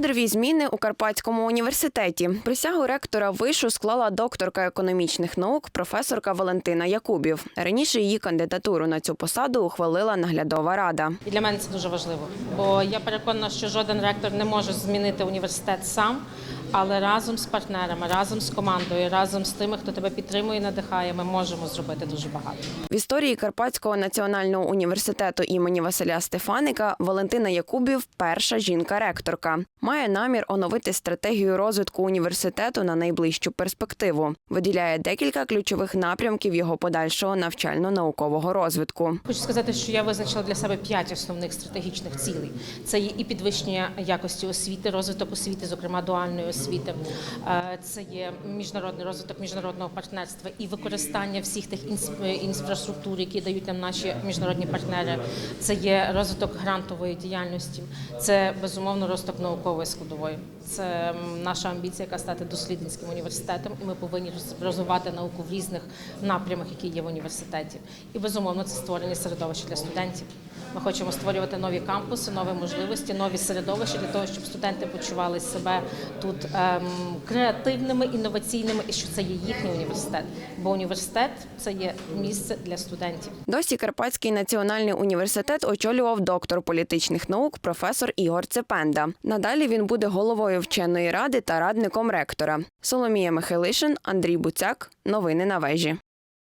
Кадрові зміни у Карпатському університеті. Присягу ректора вишу склала докторка економічних наук, професорка Валентина Якубів. Раніше її кандидатуру на цю посаду ухвалила наглядова рада. І для мене це дуже важливо, бо я переконана, що жоден ректор не може змінити університет сам, але разом з партнерами, разом з командою, разом з тими, хто тебе підтримує надихає, ми можемо зробити дуже багато. В історії Карпатського національного університету імені Василя Стефаника Валентина Якубів перша жінка-ректорка. Має намір оновити стратегію розвитку університету на найближчу перспективу. Виділяє декілька ключових напрямків його подальшого навчально-наукового розвитку. Хочу сказати, що я визначила для себе п'ять основних стратегічних цілей. Це і підвищення якості освіти, розвиток освіти, зокрема дуальної освіти. Е, Це є міжнародний розвиток міжнародного партнерства і використання всіх тих інфраструктур, які дають нам наші міжнародні партнери. Це є розвиток грантової діяльності, це безумовно розвиток наукової складової. Це наша амбіція, яка стати дослідницьким університетом, і ми повинні роз- розвивати науку в різних напрямах, які є в університеті. І безумовно це створення середовища для студентів. Ми хочемо створювати нові кампуси, нові можливості, нові середовища для того, щоб студенти почували себе тут ем, креативними, інноваційними, і що це є їхній університет. Бо університет це є місце для студентів. Досі Карпатський національний університет очолював доктор політичних наук професор Ігор Цепенда. Надалі він буде головою вченої ради та радником ректора. Соломія Михайлишин, Андрій Буцяк. Новини на вежі.